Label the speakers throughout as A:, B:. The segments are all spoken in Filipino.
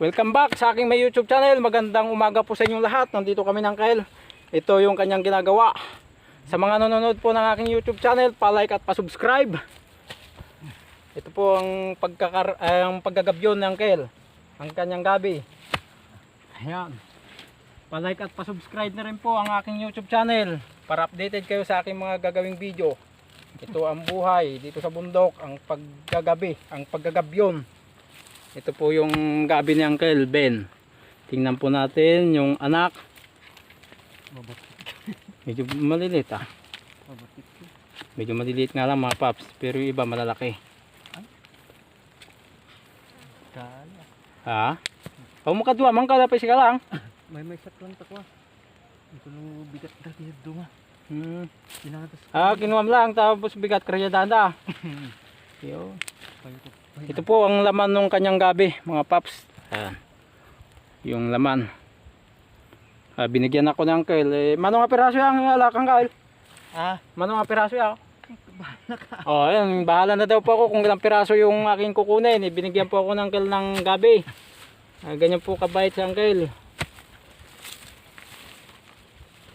A: Welcome back sa aking may YouTube channel. Magandang umaga po sa inyong lahat. Nandito kami ng Kael. Ito yung kanyang ginagawa. Sa mga nanonood po ng aking YouTube channel, pa-like at pa-subscribe. Ito po ang pagkakar eh, ang paggagabyon ng Kael. Ang kanyang gabi. Ayan. Pa-like at pa-subscribe na rin po ang aking YouTube channel para updated kayo sa aking mga gagawing video. Ito ang buhay dito sa bundok, ang paggagabi, ang paggagabyon. Ito po yung gabi ni Uncle Ben. Tingnan po natin yung anak. Medyo maliliit ah. Medyo maliliit nga lang mga paps. Pero yung iba malalaki. Ha? O makadwa, man kada pa siya lang.
B: May may saklan ta ko. Ito no bigat dati duma.
A: Hmm.
B: Tinatas.
A: Ah, kinuwam lang. Tapos bigat karya danda. Yo. Ito po ang laman ng kanyang gabi, mga paps. Ayan. Yung laman. Ah, binigyan ako ng Uncle. Eh, manong nga piraso yung alakang Kyle?
B: Ah,
A: Manong nga piraso yan? Oh, ayun, bahala na daw po ako kung ilang piraso yung aking kukunin. Eh, binigyan po ako ng Uncle ng gabi. Ah, ganyan po kabait si Uncle.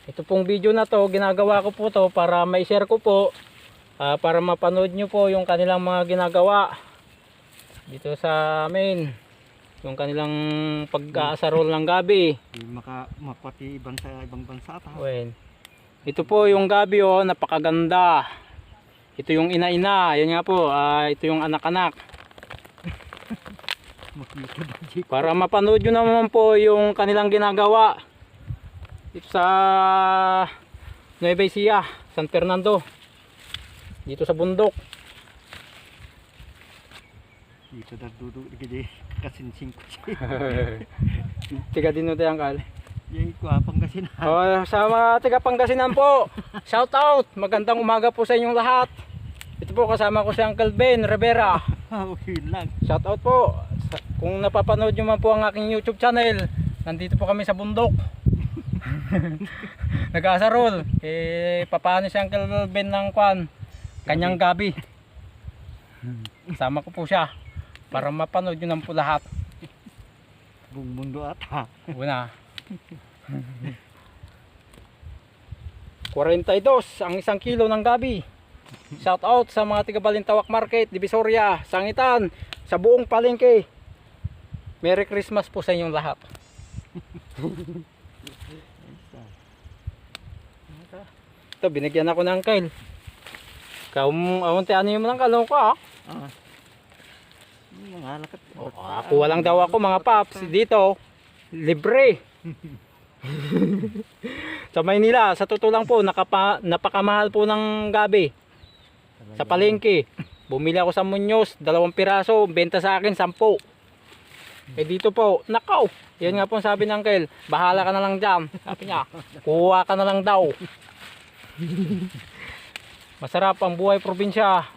A: Ito pong video na to, ginagawa ko po to para ma-share ko po. ah, para mapanood nyo po yung kanilang mga ginagawa. Dito sa amin. Yung kanilang pag-aasarol ng gabi.
B: maka mapati ibang sa ibang bansa ta.
A: Wen. Ito po yung gabi oh, napakaganda. Ito yung ina-ina, yan nga po, ah, ito yung anak-anak. Para mapanood nyo naman po yung kanilang ginagawa. Dito sa Nueva Ecija, San Fernando. Dito sa bundok.
B: Dito dar dudu di kasinsing ko.
A: Tiga din ito yung kal.
B: Yung ko apang kasi na.
A: Oh, sa mga taga Pangasinan po, shout out. Magandang umaga po sa inyong lahat. Ito po kasama ko si Uncle Ben Rivera.
B: Oh, lang.
A: Shout out po. Kung napapanood nyo man po ang aking YouTube channel, nandito po kami sa bundok. Nag-aasarol. Eh, papaano si Uncle Ben ng kwan? Kanyang gabi. Sama ko po siya. Para mapanood nyo po lahat.
B: Buong mundo ata.
A: Una. 42 ang isang kilo ng gabi. Shout out sa mga tiga Balintawak Market, Divisoria, Sangitan, sa buong palengke. Merry Christmas po sa inyong lahat. Ito, binigyan ako ng kail. Ikaw, aunti ano yung mga kalong ko ah.
B: Ah. Yung Mga lakat.
A: Oh, ako walang daw ako mga paps dito. Libre. sa Maynila, sa totoo lang po, nakapa, napakamahal po ng gabi. Sa palengke. Bumili ako sa Muñoz, dalawang piraso, benta sa akin, sampo. Eh dito po, nakaw. Yan nga po sabi ng Kel, bahala ka na lang dyan. Sabi niya, kuha ka na lang daw. Masarap ang buhay probinsya.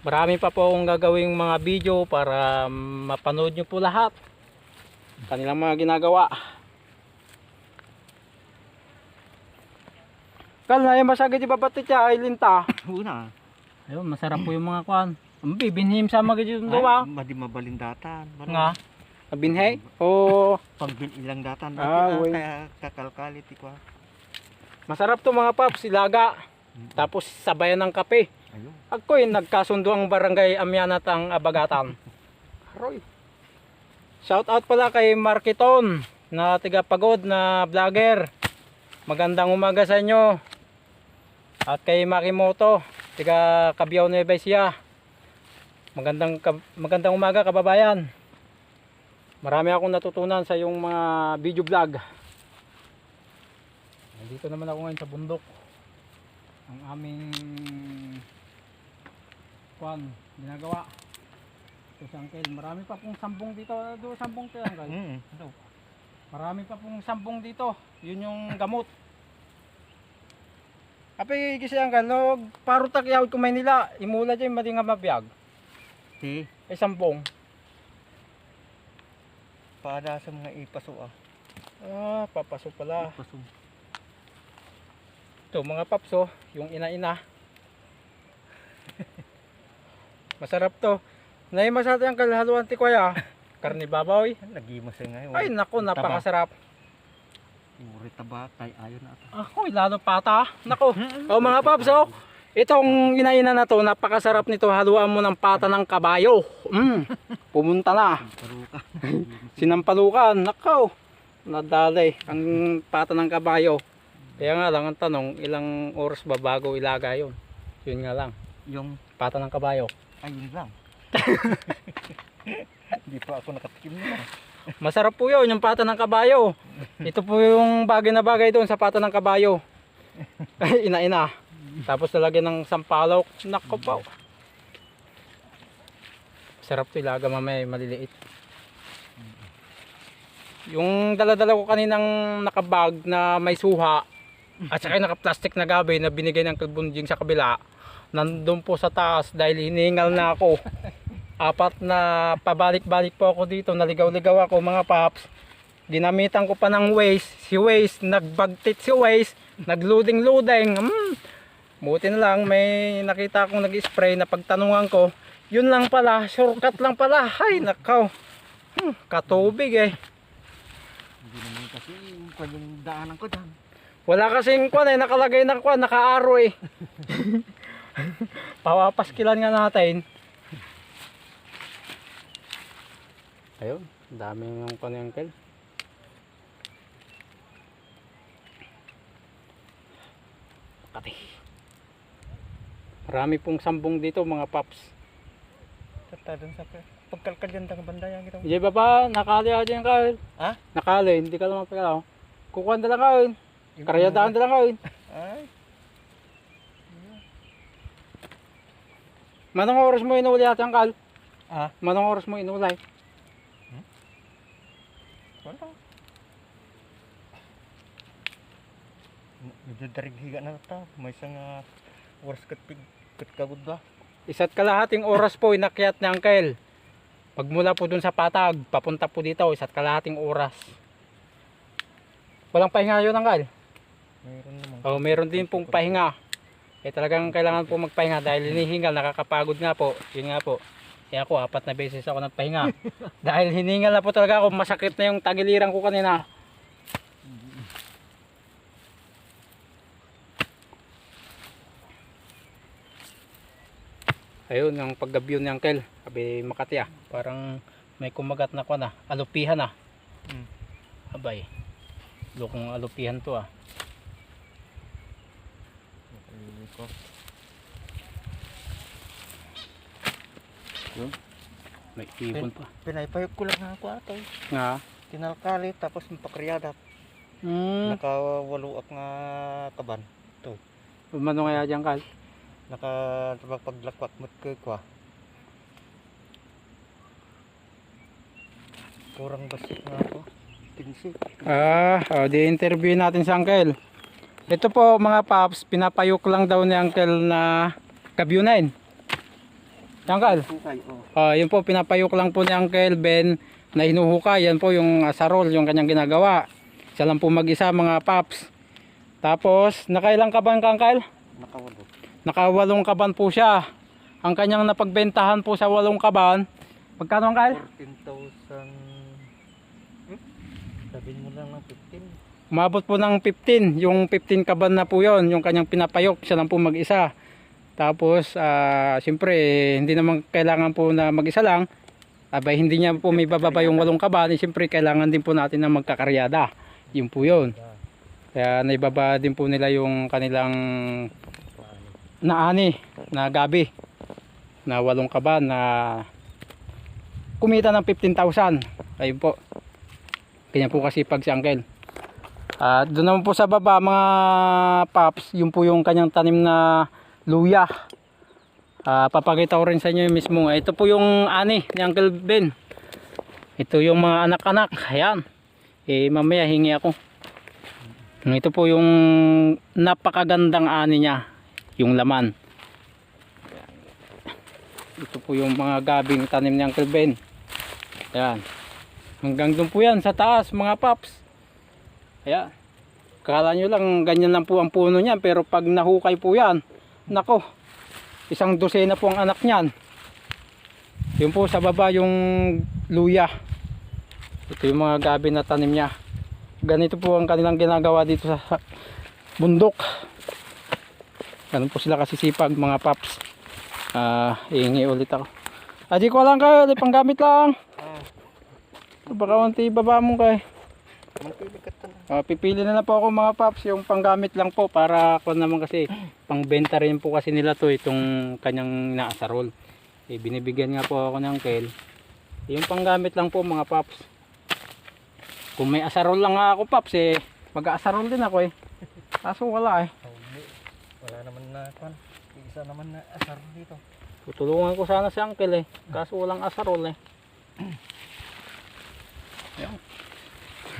A: Marami pa po akong gagawing mga video para mapanood nyo po lahat. Kanilang mga ginagawa. Kal na yung masagad yung babatit siya ay linta.
B: Una.
A: Ayun, masarap po yung mga kwan. Ang bibinhim sa mga yung gawa.
B: Madi mabalindatan.
A: Nga. Binhe? O
B: Pang bin ilang datan.
A: Ah, uy.
B: kaya kakalkalit ko.
A: masarap to mga paps, ilaga. Tapos sabayan ng kape.
B: Ayun.
A: Ako yung nagkasundo ang barangay Amyanat ang Abagatan. Roy. Shout out pala kay Markiton na tiga pagod na vlogger. Magandang umaga sa inyo. At kay Makimoto, tiga Kabyaw Nueva Ecija. Magandang magandang umaga kababayan. Marami akong natutunan sa yung mga video vlog. Nandito naman ako ngayon sa bundok. Ang aming kwan, ginagawa. Ito si Uncle, marami pa pong sambong dito. Do sambong tayo Uncle.
B: Mm.
A: Marami pa pong sambong dito. Yun yung gamot. Ape kasi Uncle, no, parutak yaw ko Maynila. Imula dyan, madi nga mabiyag.
B: Si,
A: Ay sambong.
B: para sa mga ipaso ah.
A: Ah, papasok pala.
B: Ipaso.
A: Ito mga papso, yung ina-ina. Masarap to. Naima sa atin ang kalhaluan ti kuya. Karni babaw.
B: Eh ngayon.
A: Ay nako, napakasarap.
B: Uri taba, tay ayon na ata.
A: Ako, lalo pata. Nako. O mga paps, oh. Itong inaina na to, napakasarap nito. Haluan mo ng pata ng kabayo. Mm. Pumunta na. Sinampalukan. Nako. Nadali ang pata ng kabayo. Kaya nga lang ang tanong, ilang oras ba bago ilaga yun? Yun nga lang.
B: Yung,
A: Pata ng kabayo.
B: Ayun lang. Hindi pa ako nakatikim na.
A: Masarap po yun, yung pata ng kabayo. Ito po yung bagay na bagay doon sa pata ng kabayo. Ina-ina. Tapos nalagyan ng sampalok. Nako po. Sarap to ilaga mamaya, maliliit. Yung daladala ko kaninang nakabag na may suha at saka yung naka-plastic na gabi na binigay ng kalbunjing sa kabila nandun po sa taas dahil hiningal na ako. Apat na pabalik-balik po ako dito. Naligaw-ligaw ako mga paps. Ginamitan ko pa ng waste si waste nagbagtit si waste nagloading-loading hmm. buti na lang may nakita akong nag-spray na pagtanungan ko. Yun lang pala shortcut lang pala. Ay nakaw. Hmm, katubig eh.
B: Hindi naman kasi yung daanan ko dyan.
A: wala kasing kwan eh nakalagay na kwan naka-arrow eh pawapaskilan nga natin ayun dami yung uncle Makati. Marami pong sambong dito mga paps.
B: Tata dun sa pagkalkal yan ng bandayan kita.
A: Hindi ba pa? Nakali ako dyan kain.
B: Ha?
A: Nakali, hindi ka naman pagkala. Kukuha na lang kain. Karyadaan na lang kain.
B: Ay,
A: Manong oras mo inuli ate ang kal?
B: Ah?
A: Manong oras mo inulay?
B: wala. Medyo darig higa na ta. May isang uh, oras kat pig kat kagod ba?
A: Isa't kalahating oras po inakyat ni Uncle. Pagmula po dun sa patag, papunta po dito, isa't kalahating oras. Walang pahinga yun, Uncle.
B: Mayroon naman.
A: Oh, meron din pong pahinga. Eh talagang kailangan po magpahinga dahil hinihingal, nakakapagod nga po. Yun nga po. Kaya ako, apat na beses ako nagpahinga. dahil hiningal na po talaga ako, masakit na yung tagiliran ko kanina. Ayun, yung paggabiyon ni Uncle. Sabi Makati ah. Parang may kumagat na ko na. Alupihan ah.
B: Mm.
A: Abay. Lukong alupihan to ah.
B: Ko.
A: May ibon pa.
B: Pinaypayog ko lang nga ako ato.
A: Nga.
B: Tinalkali tapos mapakriyadat.
A: Hmm.
B: Nakawaluak nga kaban.
A: Umano kaya dyan, Kal?
B: Naka paglakwat mo ko kwa. Kurang basit nga ako. Tinsi.
A: Ah, oh, di-interview natin si Uncle. Ito po mga paps, pinapayok lang daw ni Uncle na kabyunain. Uncle,
B: Hukay oh.
A: ah, yun po, pinapayok lang po ni Uncle Ben na hinuhukay. Yan po yung asarol, yung kanyang ginagawa. Siya lang po mag-isa mga paps. Tapos, nakailang kaban ka Uncle?
B: Nakawalo.
A: Nakawalong kaban po siya. Ang kanyang napagbentahan po sa walong kaban. Magkano Uncle?
B: 14,000 hmm? Sabihin mo lang ng 15.
A: Umabot po ng 15, yung 15 kaban na po yon, yung kanyang pinapayok, siya lang po mag-isa. Tapos, ah, siyempre, hindi naman kailangan po na mag-isa lang. Abay, hindi niya po may bababa yung walong kaban, eh, siyempre kailangan din po natin na magkakaryada. Yun po yun. Kaya naibaba din po nila yung kanilang naani, na gabi, na walong kaban na kumita ng 15,000. Ayun po. Kanya po kasi pag si Uncle. Ah, doon naman po sa baba mga paps, yun po yung kanyang tanim na luya. Ah, papakita ko rin sa inyo yung mismo. Ito po yung ani ni Uncle Ben. Ito yung mga anak-anak. Ayan. Eh mamaya hingi ako. Ito po yung napakagandang ani niya. Yung laman. Ito po yung mga gabing tanim ni Uncle Ben. Ayan. Hanggang doon po yan sa taas mga paps. Ayan. Kala nyo lang ganyan lang po ang puno niyan pero pag nahukay po yan, nako, isang dosena po ang anak niyan. Yun po sa baba yung luya. Ito yung mga gabi na tanim niya. Ganito po ang kanilang ginagawa dito sa bundok. Ganun po sila kasisipag mga paps. Ah, iingi ulit ako. Adi ko lang kayo, di panggamit lang.
B: Ah,
A: Baka wanti baba mo kay.
B: magpilikat
A: Ah, pipili na lang po ako mga paps, yung panggamit lang po para ako naman kasi pangbenta rin po kasi nila to itong kanyang naasarol. Eh, binibigyan nga po ako ng kel. Yung panggamit lang po mga paps. Kung may asarol lang nga ako paps eh, mag-aasarol din ako eh. Kaso wala eh.
B: Oh. Wala naman na kwan. Isa naman na asar dito.
A: Tutulungan ko sana si uncle eh. Kaso walang asarol eh. Ayan.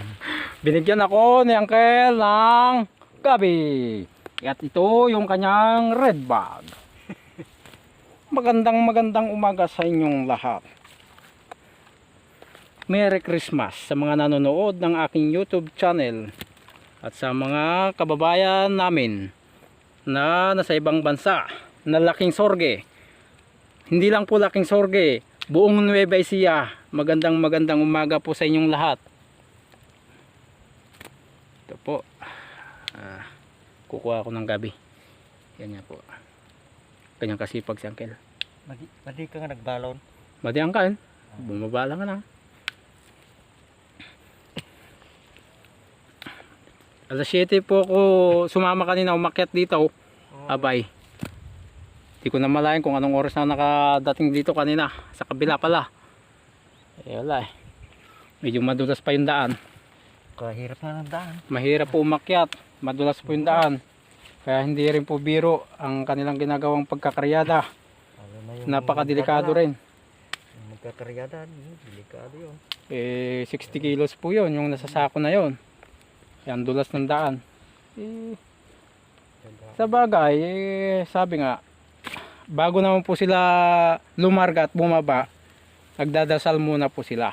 A: Binigyan ako ni uncle ng gabi. At ito yung kanyang red bag. Magandang magandang umaga sa inyong lahat. Merry Christmas sa mga nanonood ng aking YouTube channel at sa mga kababayan namin na nasa ibang bansa na laking sorge hindi lang po laking sorge, buong Nueva Ecija. Magandang magandang umaga po sa inyong lahat. Ito po. Ah, kukuha ako ng gabi. Yan nga po. Kanyang kasipag si Uncle.
B: Madi, madi ka nga nagbalon.
A: Madi Uncle, bumaba lang ka na. Alas 7 po ako sumama kanina umakyat dito.
B: Oh,
A: Abay. Hindi ko na malayan kung anong oras na nakadating dito kanina. Sa kabila pala. Eh wala eh. Medyo madulas pa yung daan.
B: kahirap na ng daan.
A: Mahirap po umakyat. Madulas po yung daan. Kaya hindi rin po biro ang kanilang ginagawang pagkakaryada.
B: Yung
A: Napakadelikado rin.
B: Magkakaryada, delikado yun.
A: Eh 60 kilos po yun. Yung nasa sako na yun. Ang dulas ng daan. Eh, Sa bagay, eh, sabi nga, bago naman po sila lumarga at bumaba, nagdadasal muna po sila.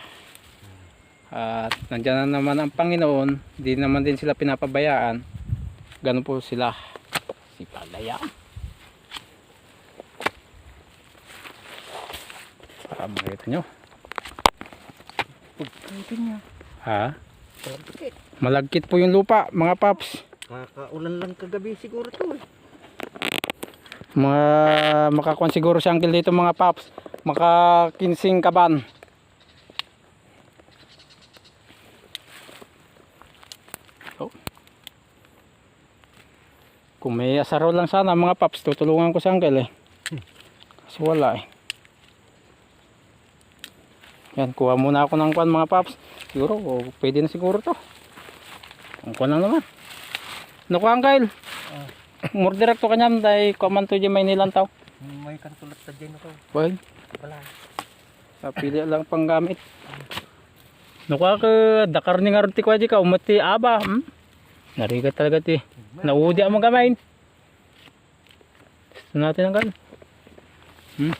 A: At nandyan na naman ang Panginoon, di naman din sila pinapabayaan. Ganun po sila. Si Palaya. Para makita nyo.
B: Pagkitin niya.
A: Ha?
B: Pagkit.
A: Malagkit po yung lupa, mga paps.
B: Kakaulan lang kagabi siguro to eh.
A: Mga makakuan siguro si uncle dito mga paps. Maka 15 kaban. Oh. Kung may asaro lang sana mga paps, tutulungan ko si uncle eh. Kasi wala eh. Yan, kuha muna ako ng kwan mga paps. Siguro, oh, pwede na siguro to. Ang kwan lang naman. Naku uncle.
B: Ah.
A: Mur direkto kanyam dahil kuman to di may nilantaw.
B: May kantulat sa dyan ako.
A: Well,
B: Wala.
A: pili lang pang gamit. Nakuha ka, dakar ni nga rin ti kwa di ka, umati aba. Hmm? Narigat talaga ti. Naudi ang mga gamain. Gusto natin ang gan. Hmm?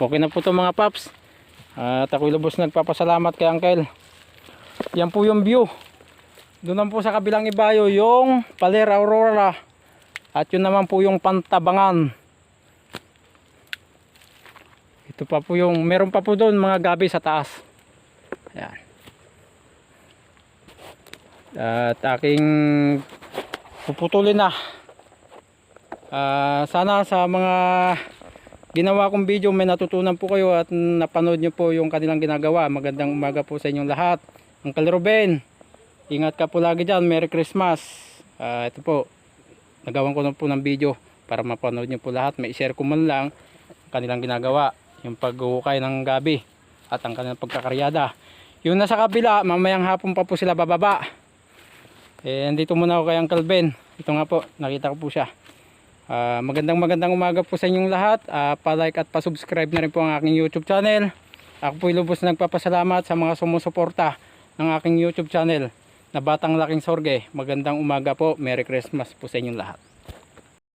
A: Okay na po to mga paps. At ako'y lubos nagpapasalamat kay Uncle. Yan po yung view. Doon po sa kabilang ibayo yung Paler Aurora. At yun naman po yung Pantabangan. Ito pa po yung, meron pa po doon mga gabi sa taas. Ayan. At aking puputulin na. Ah, sana sa mga ginawa kong video may natutunan po kayo at napanood nyo po yung kanilang ginagawa. Magandang umaga po sa inyong lahat. Uncle Ruben, ingat ka po lagi dyan. Merry Christmas. Ah, ito po, nagawan ko na po ng video para mapanood nyo po lahat. May share ko man lang ang kanilang ginagawa. Yung paghuhukay ng gabi at ang kanilang pagkakaryada. Yung nasa kabila, mamayang hapon pa po sila bababa. Eh, andito muna ako kay Uncle Ben. Ito nga po, nakita ko po siya. Ah, magandang magandang umaga po sa inyong lahat. Ah, pa-like at pa-subscribe na rin po ang aking YouTube channel. Ako po lubos na nagpapasalamat sa mga sumusuporta ng aking YouTube channel na Batang Laking Sorge. Magandang umaga po. Merry Christmas po sa inyong lahat.